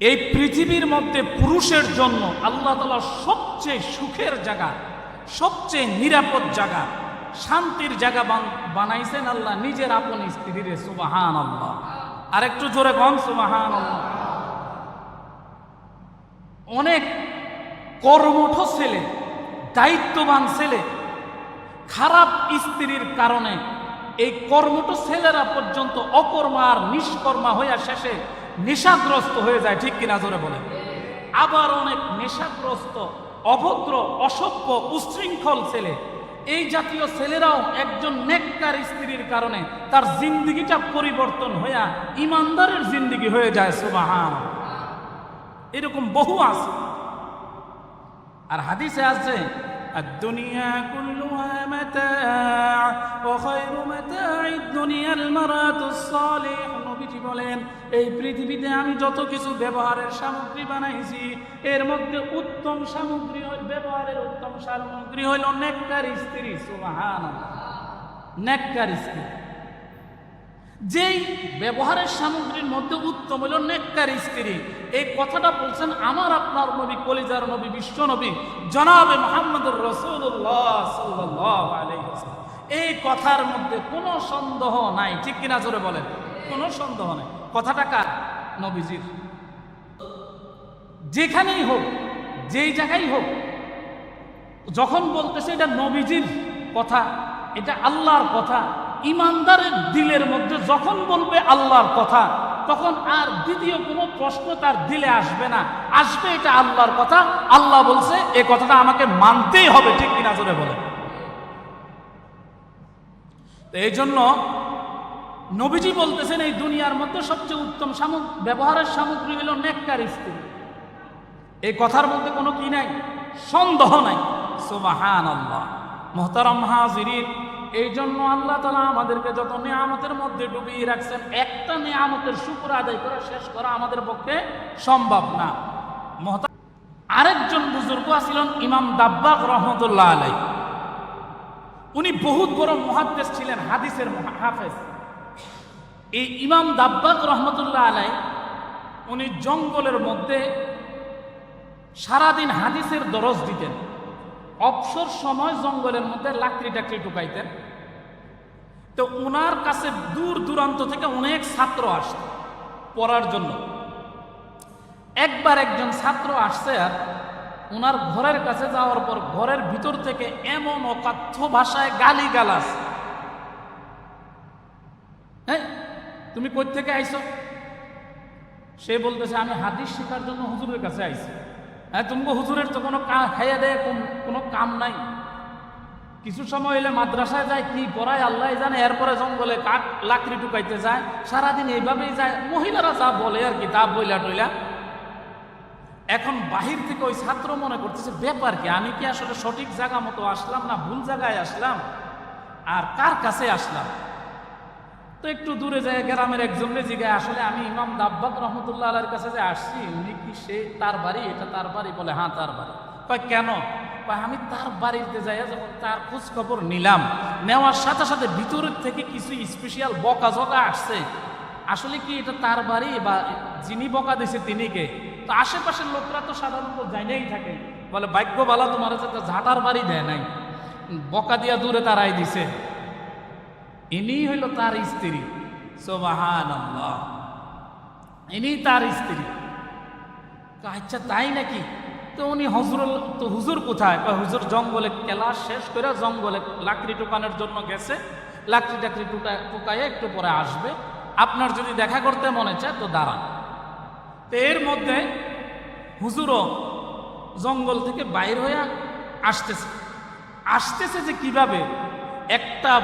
এই পৃথিবীর মধ্যে পুরুষের জন্য আল্লাহ তালা সবচেয়ে সুখের জায়গা, সবচেয়ে নিরাপদ জায়গা, শান্তির জায়গা বান- বানাইছেন আল্লাহ নিজের আপন স্ত্রীরে সুবাহান আল্লাহ আর একটু জোরে কম সুবাহান আল্লাহ অনেক কর্মঠ ছেলে, দায়িত্ববান ছেলে, খারাপ স্ত্রীর কারণে এই কর্মঠ ছেলেরা পর্যন্ত অকর্মা আর নিষ্কর্মা হইয়া শেষে নেশাগ্রস্ত হয়ে যায় ঠিক কিনা জোরে বলে আবার অনেক নেশাগ্রস্ত অভদ্র অসভ্য উশৃঙ্খল ছেলে এই জাতীয় ছেলেরাও একজন নেককার স্ত্রীর কারণে তার জিন্দিগিটা পরিবর্তন হইয়া ইমানদারের জিন্দিগি হয়ে যায় সুবাহান এরকম বহু আছে আর হাদিসে আছে الدنيا كلها متاع وخير متاع الدنيا المرأة الصالح নবীজি বলেন, এই পৃথিবীতে আমি যত কিছু ব্যবহারের সামগ্রী বানাইছি, এর মধ্যে উত্তম সামগ্রী ব্যবহারের উত্তম সামগ্রী হইল নেককার স্ত্রী সুবহানাল্লাহ। নেককার স্ত্রী যেই ব্যবহারের সামগ্রীর মধ্যে উত্তম হইল নেককার স্ত্রী এই কথাটা বলছেন আমার আপনার নবী, কলিজার নবী, বিশ্ব নবী, জনাবে মোহাম্মদুর রসুল্লাহ। এই কথার মধ্যে কোনো সন্দেহ নাই, ঠিক কিনা জোরে বলেন? কোনো সন্দেহ নাই। কথাটা কার? নবীজির। যেখানেই হোক, যেই জায়গায় হোক, যখন বলতেছে এটা নবীজির কথা, এটা আল্লাহর কথা, ইমানদারের দিলের মধ্যে যখন বলবে আল্লাহর কথা, তখন আর দ্বিতীয় কোনো প্রশ্ন তার দিলে আসবে না। আসবে এটা আল্লাহর কথা, আল্লাহ বলছে এই কথাটা আমাকে মানতেই হবে, ঠিক কিনা জোরে বলে এই জন্য নবীজি বলতেছেন, এই দুনিয়ার মধ্যে সবচেয়ে উত্তম সামগ্রী ব্যবহারের সামগ্রী হলো নেককার স্ত্রী। এই কথার মধ্যে কোনো কি নাই? সন্দেহ নাই। সুবাহান আল্লাহ মোহতারাম হাজিরিন, এই জন্য আল্লাহ তালা আমাদেরকে যত নিয়ামতের মধ্যে ডুবিয়ে রাখছেন, একটা নিয়ামতের শুক্র আদায় করে শেষ করা আমাদের পক্ষে সম্ভব না। আরেকজন বুজুর্গ আছিলেন, ইমাম দাব্বাক রহমতুল্লাহ আলাই উনি বহুত বড় মহাদ্দেশ ছিলেন, হাদিসের হাফেজ। এই ইমাম দাব্বাক রহমতুল্লাহ আলাই, উনি জঙ্গলের মধ্যে সারাদিন হাদিসের দরজ দিতেন। অবসর সময় জঙ্গলের মধ্যে লাকড়ি টাকড়ি ঢুকাইতেন। তো ওনার কাছে দূর দূরান্ত থেকে অনেক ছাত্র আসত পড়ার জন্য। একবার একজন ছাত্র আসছে আর ওনার ঘরের কাছে যাওয়ার পর ঘরের ভিতর থেকে এমন অকাথ্য ভাষায় গালি গালাস হ্যাঁ তুমি কই থেকে আইছো? সে বলতেছে, আমি হাদিস শেখার জন্য হুজুরের কাছে আইছি। হ্যাঁ তুমি হুজুরের তো কোনো খাইয়া দেয় কোনো কাম নাই। কিছু সময় এলে মাদ্রাসায় যায়, কি পড়ায় আল্লাহ জানে। এরপরে জঙ্গলে কাঠ, লাকড়ি টুকাইতে যায়। সারাদিন এইভাবেই যায়। মহিলারা যা বলে আর কি, তা বইলা টইলা। এখন বাহির থেকে ওই ছাত্র মনে করতেছে, ব্যাপার কি? আমি কি আসলে সঠিক জায়গা মতো আসলাম না ভুল জায়গায় আসলাম? আর কার কাছে আসলাম? তো একটু দূরে যায় গ্রামের একজনের জিগায় আসলে আমি ইমাম দাব্বাক রহমতুল্লাহ আলার কাছে যে আসছি, উনি কি সে তার বাড়ি? এটা তার বাড়ি বলে হ্যাঁ তার বাড়ি। কয়, কেন? আমি তার বাড়িতে যাই যখন তার খোঁজ খবর নিলাম, নেওয়ার সাথে সাথে ভিতরের থেকে কিছু স্পেশাল বকা জকা আসছে। আসলে কি এটা তার বাড়ি বা যিনি বকা দিছে তিনি কে? তো আশেপাশের লোকরা তো সাধারণত জানাই থাকে। বলে, ভাগ্য বালা তোমার ঝাঁটার বাড়ি দেয় নাই। বকা দিয়া দূরে তারাই দিছে। ইনি হইল তার স্ত্রী। সোবাহান ইনি তার স্ত্রী। আচ্ছা তাই নাকি? তো উনি হজুর তো হুজুর কোথায়? বা হুজুর জঙ্গলে ক্লাস শেষ করে জঙ্গলে লাকড়ি টুকানোর জন্য গেছে। লাকড়ি টাকড়ি টুকা, টুকাইয়ে একটু পরে আসবে। আপনার যদি দেখা করতে মনে চায় তো দাঁড়ান। তো এর মধ্যে হুজুরও জঙ্গল থেকে বাইর হয়ে আসতেছে। আসতেছে যে কীভাবে? একটা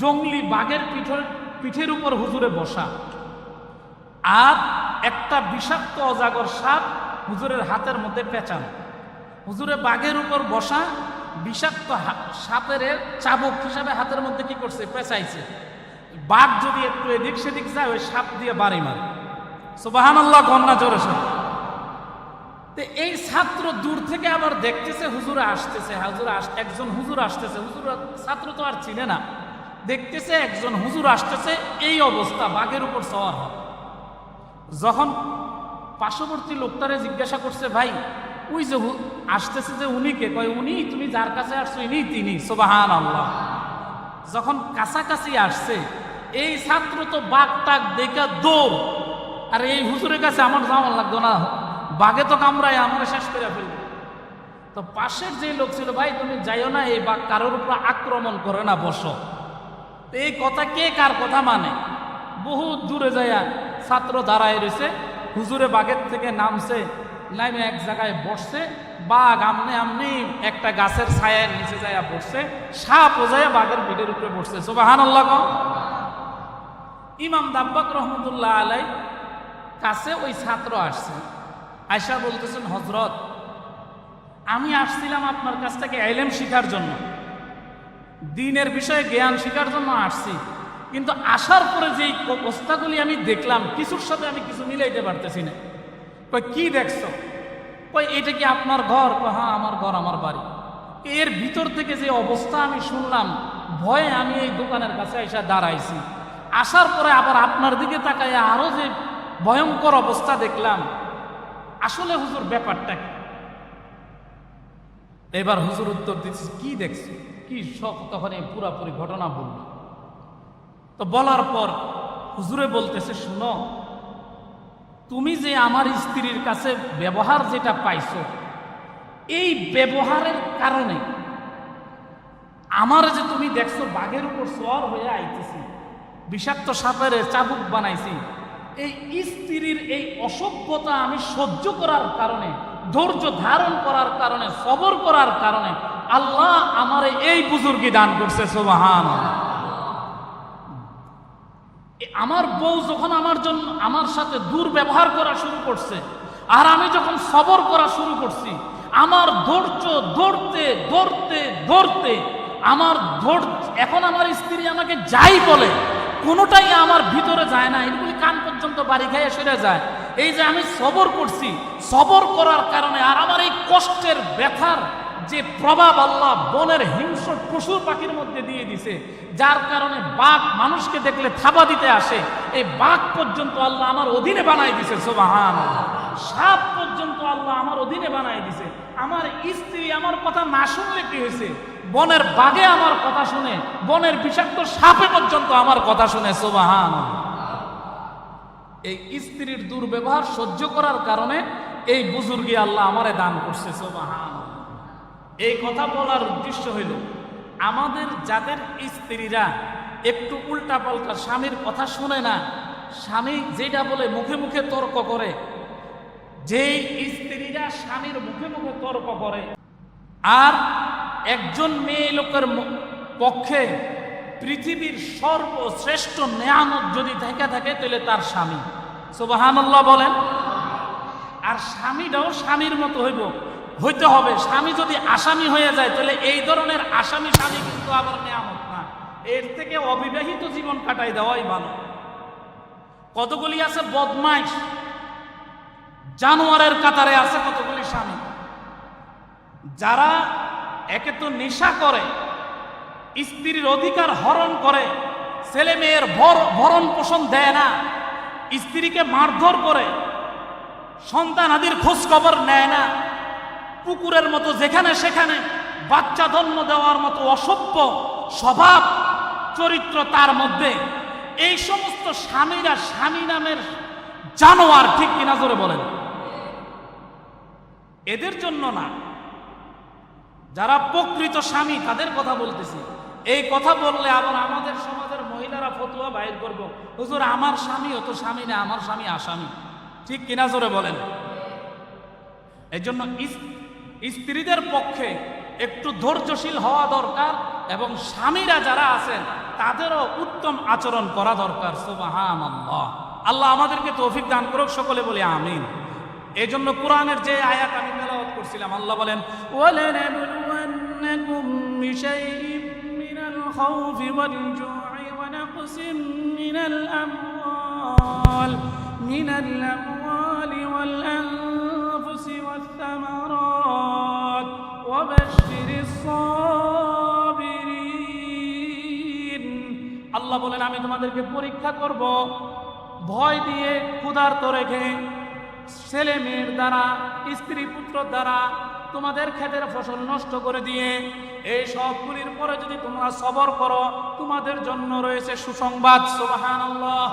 জঙ্গলি বাঘের পিঠের পিঠের উপর হুজুরে বসা। আর একটা বিষাক্ত অজাগর সাপ হুজুরের হাতের মধ্যে পেঁচানো। হুজুরে বাঘের উপর বসা বিষাক্ত সাপের চাবুক হিসাবে হাতের মধ্যে কি করছে? পেঁচাইছে। বাঘ যদি একটু এদিক সেদিক যায়, ওই সাপ দিয়ে বাড়ি মারে। সুবাহান কন্যা জোরে তো এই ছাত্র দূর থেকে আবার দেখতেছে, হুজুরে আসতেছে। হুজুর একজন হুজুর আসতেছে। হুজুর ছাত্র তো আর চিনে না। দেখতেছে, একজন হুজুর আসতেছে, এই অবস্থা, বাঘের উপর সওয়ার হয়। যখন পার্শ্ববর্তী লোকটারে জিজ্ঞাসা করছে, ভাই, ওই যে আসতেছে যে উনিকে কয়, উনি, তুমি যার কাছে আসছো, ইনি তিনি সোবাহান আল্লাহ যখন কাছাকাছি আসছে, এই ছাত্র তো বাঘ টাক দেখা দৌড়। আর, এই হুজুরের কাছে আমার যাওয়া লাগতো না। বাঘে তো কামড়ায়, আমরা শেষ করে ফেলব। তো পাশের যে লোক ছিল, ভাই, তুমি যাইও না, এই বাঘ কারোর উপর আক্রমণ করে না, বসো। এই কথা কে কার কথা মানে? বহু দূরে যাইয়া ছাত্র দাঁড়ায় রয়েছে, হুজুরে বাগের থেকে নামছে নামে এক জায়গায় বসছে, বাঘ আমনে আমনি একটা গাছের ছায়ার নিচে যাইয়া বসছে, সাপ ওজাইয়া বাঘের পিঠের উপরে বসছে। সোবাহান ইমাম দাব্বাক রহমতুল্লাহ আলাই কাছে ওই ছাত্র আসছে। আয়সা বলতেছেন হজরত আমি আসছিলাম আপনার কাছ থেকে এলেম শিখার জন্য। দিনের বিষয়ে জ্ঞান শেখার জন্য আসছি। কিন্তু আসার পরে যেই অবস্থাগুলি আমি দেখলাম, কিছুর সাথে আমি কিছু মিলাইতে পারতেছি না। কই কি দেখছ? কই এটা কি আপনার ঘর? হ্যাঁ আমার ঘর, আমার বাড়ি। এর ভিতর থেকে যে অবস্থা আমি শুনলাম, ভয়ে আমি এই দোকানের কাছে এসে দাঁড়াইছি। আসার পরে আবার আপনার দিকে তাকায় আরও যে ভয়ঙ্কর অবস্থা দেখলাম, আসলে হুজুর ব্যাপারটা কি? এবার হুজুর উত্তর দিচ্ছে, কি দেখছি? কি সব তখন এই পুরাপুরি ঘটনা বলল। তো বলার পর হুজুরে বলতেছে, শুনো, তুমি যে আমার স্ত্রীর কাছে ব্যবহার যেটা পাইছো, এই ব্যবহারের কারণে আমার যে তুমি দেখছ বাঘের উপর সোয়ার হয়ে আইতেছি, বিষাক্ত সাপের চাবুক বানাইছি, এই স্ত্রীর এই অসভ্যতা আমি সহ্য করার কারণে, ধৈর্য ধারণ করার কারণে, সবর করার কারণে আল্লাহ আমার এই বুজুর্গি দান করছে সোবাহান আমার বউ যখন আমার জন্য, আমার সাথে দুর্ব্যবহার করা শুরু করছে, আর আমি যখন সবর করা শুরু করছি, আমার ধৈর্য ধরতে ধরতে ধরতে, আমার ধৈর্য, এখন আমার স্ত্রী আমাকে যাই বলে, কোনোটাই আমার ভিতরে যায় না। এগুলি কান পর্যন্ত বাড়ি খাইয়ে সরে যায়। এই যে আমি সবর করছি, সবর করার কারণে আর আমার এই কষ্টের ব্যথার যে প্রভাব আল্লাহ বনের হিংস্র পশু পাখির মধ্যে দিয়ে দিছে, যার কারণে বাঘ মানুষকে দেখলে থাবা দিতে আসে, এই বাঘ পর্যন্ত আল্লাহ আমার অধীনে বানাই দিছে সোবাহান সাপ পর্যন্ত আল্লাহ আমার অধীনে বানাই দিছে। আমার স্ত্রী আমার কথা না শুনলে কি হয়েছে? বনের বাঘে আমার কথা শুনে, বনের বিষাক্ত সাপে পর্যন্ত আমার কথা শুনে সোবাহান এই স্ত্রীর দুর্ব্যবহার সহ্য করার কারণে এই বুজুর্গি আল্লাহ আমারে দান করছে সোবাহান এই কথা বলার উদ্দেশ্য হইল, আমাদের যাদের স্ত্রীরা একটু উল্টা পাল্টা স্বামীর কথা শুনে না। স্বামী যেটা বলে মুখে মুখে তর্ক করে, যেই স্ত্রীরা স্বামীর মুখে মুখে তর্ক করে, আর একজন মেয়ে লোকের পক্ষে পৃথিবীর সর্বশ্রেষ্ঠ নেয়ামত যদি থেকে থাকে, তাহলে তার স্বামী। সুবাহান্লাহ বলেন। আর স্বামীটাও স্বামীর মতো হইব। হইতে হবে। স্বামী যদি আসামি হয়ে যায়, তাহলে এই ধরনের আসামি স্বামী কিন্তু আবার নেয়ামত না। এর থেকে অবিবাহিত জীবন কাটাই দেওয়াই ভালো। কতগুলি আছে? বদমাইশ। জানোয়ারের কাতারে আছে কতগুলি স্বামী। যারা একে তো নেশা করে, স্ত্রীর অধিকার হরণ করে, ছেলে মেয়ের ভর- ভরণ পোষণ দেয় না, স্ত্রীকে মারধর করে, সন্তান আদির খোঁজ খবর নেয় না কুকুরের মতো যেখানে সেখানে বাচ্চা জন্ম দেওয়ার মতো অসভ্য স্বভাব, চরিত্র তার মধ্যে, এই সমস্ত স্বামীরা স্বামী নামের জানোয়ার ঠিক কিনা জোরে বলেন? এদের জন্য না। যারা প্রকৃত স্বামী, তাদের কথা বলতেছি। এই কথা বললে আবার আমাদের সমাজের মহিলারা ফতুয়া বাইর করব। হুজুর, আমার স্বামী অত স্বামী না, আমার স্বামী আসামি। ঠিক কিনা জোরে বলেন? এই জন্য স্ত্রীদের পক্ষে একটু ধৈর্যশীল হওয়া দরকার এবং স্বামীরা যারা আছেন, তাদেরও উত্তম আচরণ করা দরকার। আল্লাহ আল্লাহ আমাদেরকে তৌফিক দান করুক, সকলে বলি আমিন। এই জন্য কোরআনের যে আয়াত আমি তেলাওয়াত করছিলাম, আল্লাহ বলেন ওয়াল জু'i ওয়া নাকসিম ওয়াথ থামারাত ওয়াবাশশিরিস সাবিরিন আল্লাহ বলেন, আমি তোমাদেরকে পরীক্ষা করব। ভয় দিয়ে ক্ষুধার্ত রেখে ছেলে মেয়ের দ্বারা, স্ত্রী পুত্র দ্বারা তোমাদের ক্ষেতের ফসল নষ্ট করে দিয়ে এই সবগুলির পরে যদি তোমরা সবর করো, তোমাদের জন্য রয়েছে সুসংবাদ। সুবহানাল্লাহ।